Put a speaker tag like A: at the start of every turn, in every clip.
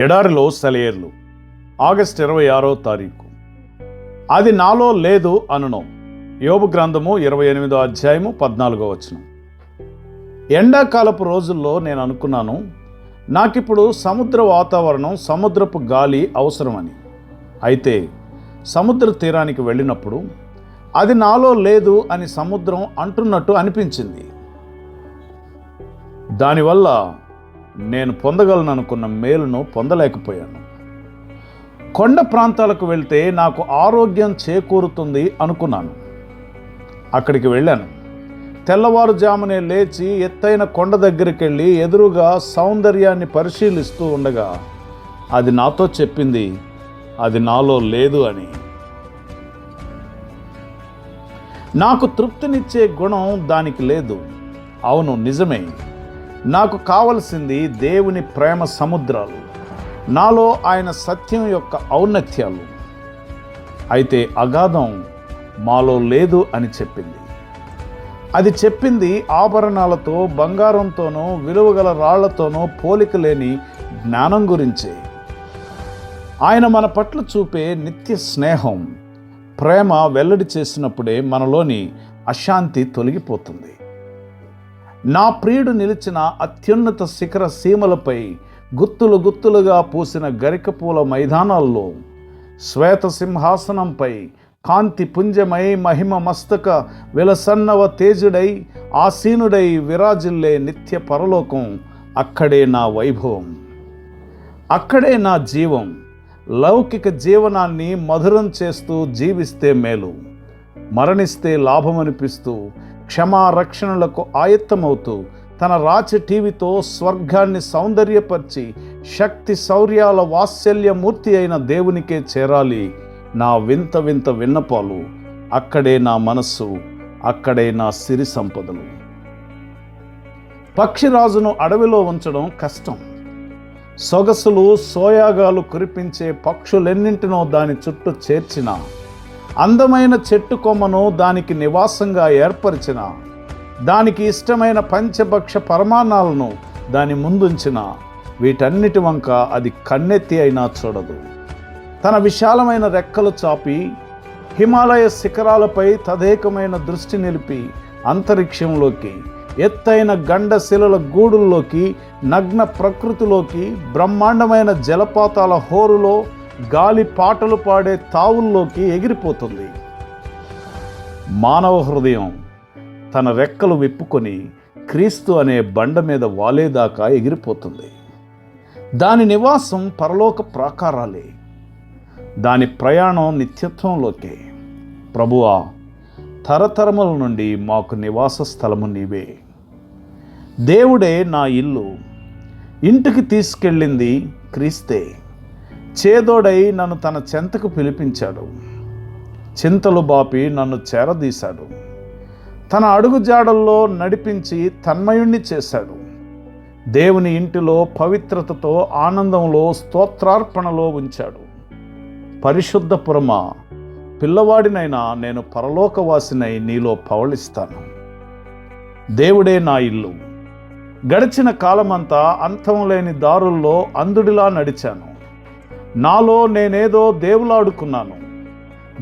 A: ఎడారిలో సెలయేర్లు. ఆగస్ట్ ఇరవై ఆరో తారీఖు. అది నాలో లేదు అనును. యోబు గ్రంథము ఇరవై ఎనిమిదో అధ్యాయము పద్నాలుగో వచనం. ఎండాకాలపు రోజుల్లో నేను అనుకున్నాను నాకిప్పుడు సముద్ర వాతావరణం సముద్రపు గాలి అవసరమని. అయితే సముద్ర తీరానికి వెళ్ళినప్పుడు అది నాలో లేదు అని సముద్రం అంటున్నట్టు అనిపించింది. దానివల్ల నేను పొందగలను అనుకున్న మేలును పొందలేకపోయాను. కొండ ప్రాంతాలకు వెళ్తే నాకు ఆరోగ్యం చేకూరుతుంది అనుకున్నాను. అక్కడికి వెళ్ళాను. తెల్లవారుజామునే లేచి ఎత్తైన కొండ దగ్గరికి వెళ్ళి ఎదురుగా సౌందర్యాన్ని పరిశీలిస్తూ ఉండగా అది నాతో చెప్పింది అది నాలో లేదు అని. నాకు తృప్తినిచ్చే గుణం దానికి లేదు. అవును నిజమే. నాకు కావలసింది దేవుని ప్రేమ సముద్రాలు. నాలో ఆయన సత్యం యొక్క ఔన్నత్యాలు. అయితే అగాధం మాలో లేదు అని చెప్పింది. అది చెప్పింది ఆభరణాలతో బంగారంతోనూ విలువగల రాళ్ళతోనూ పోలిక లేని జ్ఞానం గురించే. ఆయన మన పట్ల చూపే నిత్య స్నేహం ప్రేమ వెల్లడి చేసినప్పుడే మనలోని అశాంతి తొలగిపోతుంది. నా ప్రియుడు నిలిచిన అత్యున్నత శిఖర సీమలపై గుత్తులు గుత్తులుగా పూసిన గరికపూల మైదానాల్లో శ్వేత సింహాసనంపై కాంతి పుంజమై మహిమ మస్తక విలసన్నవ తేజుడై ఆసీనుడై విరాజిల్లే నిత్య పరలోకం అక్కడే నా వైభవం. అక్కడే నా జీవం. లౌకిక జీవనాన్ని మధురం చేస్తూ జీవిస్తే మేలు. మరణిస్తే లాభమనిపిస్తూ క్షమా రక్షణలకు ఆయత్తమవుతూ తన రాచ టీవీతో స్వర్గాన్ని సౌందర్యపరిచి శక్తి శౌర్యాల వాత్సల్యమూర్తి అయిన దేవునికే చేరాలి. నా వింత వింత విన్నపాలు అక్కడే నా మనస్సు అక్కడే నా సిరి సంపదలు. పక్షిరాజును అడవిలో ఉంచడం కష్టం. సొగసులు సోయాగాలు కురిపించే పక్షులెన్నింటినో దాని చుట్టూ చేర్చినా అందమైన చెట్టు కొమ్మను దానికి నివాసంగా ఏర్పరిచిన దానికి ఇష్టమైన పంచభక్ష పరమాణాలను దాని ముందుంచిన వీటన్నిటి వంక అది కన్నెత్తి అయినా చూడదు. తన విశాలమైన రెక్కలు చాపి హిమాలయ శిఖరాలపై తదేకమైన దృష్టి నిలిపి అంతరిక్షంలోకి ఎత్తైన గండశిలల గూడుల్లోకి నగ్న ప్రకృతిలోకి బ్రహ్మాండమైన జలపాతాల హోరులో గాలి పాటలు పాడే తావుల్లోకి ఎగిరిపోతుంది. మానవ హృదయం తన రెక్కలు విప్పుకొని క్రీస్తు అనే బండ మీద వాలేదాకా ఎగిరిపోతుంది. దాని నివాసం పరలోక ప్రాకారాలే. దాని ప్రయాణం నిత్యత్వంలోకే. ప్రభువా తరతరముల నుండి మాకు నివాస స్థలము నీవే. దేవుడే నా ఇల్లు. ఇంటికి తీసుకెళ్ళింది క్రీస్తే. చేదోడై నన్ను తన చెంతకు పిలిపించాడు. చింతలు బాపి నన్ను చేరదీశాడు. తన అడుగుజాడల్లో నడిపించి తన్మయుణ్ణి చేశాడు. దేవుని ఇంటిలో పవిత్రతతో ఆనందంలో స్తోత్రార్పణలో ఉంచాడు. పరిశుద్ధ పురమ పిల్లవాడినైనా నేను పరలోకవాసినై నీలో పవళిస్తాను దేవుడే నా ఇల్లు. గడిచిన కాలమంతా అంతం లేని దారుల్లో అందుడిలా నడిచాను. నాలో నేనేదో దేవులాడుకున్నాను.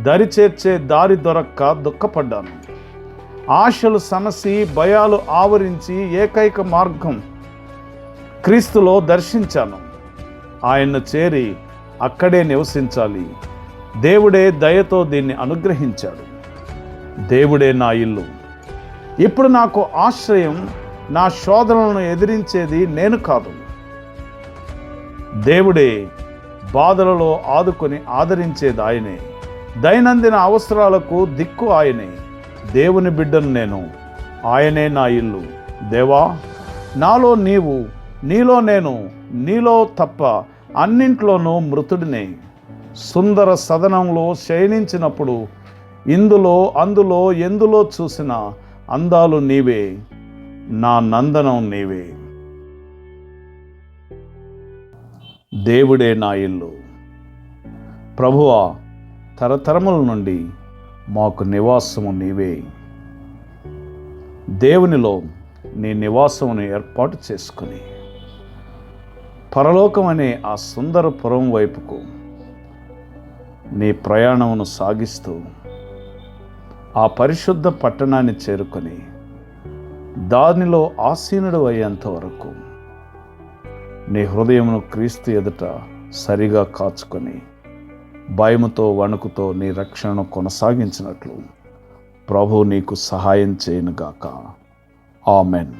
A: దరి చేర్చే దారి దొరక్క దుఃఖపడ్డాను. ఆశలు సమసి భయాలు ఆవరించి ఏకైక మార్గం క్రీస్తులో దర్శించాను. ఆయన్ను చేరి అక్కడే నివసించాలి. దేవుడే దయతో దీన్ని అనుగ్రహించాడు. దేవుడే నా ఇల్లు. ఇప్పుడు నాకు ఆశ్రయం నా శోధనలను ఎదిరించేది నేను కాదు. దేవుడే బాధలలో ఆదుకొని ఆదరించేది ఆయనే దైనందిన అవసరాలకు దిక్కు ఆయనే. దేవుని బిడ్డను నేను. ఆయనే నా ఇల్లు. దేవా నాలో నీవు నీలో నేను నీలో తప్ప అన్నింట్లోనూ మృతుడినే. సుందర సదనంలో శయనించినప్పుడు ఇందులో అందులో ఎందులో చూసిన అందాలు నీవే. నా నందనం నీవే. దేవుడే నా ఇల్లు. ప్రభువా తరతరముల నుండి మాకు నివాసము నీవే. దేవునిలో నీ నివాసమును ఏర్పాటు చేసుకుని. పరలోకం అనే ఆ సుందర పురం వైపుకు నీ ప్రయాణమును సాగిస్తూ ఆ పరిశుద్ధ పట్టణాన్ని చేరుకొని దానిలో ఆసీనుడు అయ్యేంత వరకు నీ హృదయమును క్రీస్తు ఎదుట సరిగా కాచుకొని భయముతో వణుకుతో నీ రక్షణను కొనసాగించినట్లు ప్రభు నీకు సహాయం చేయనుగాక. ఆమెన్.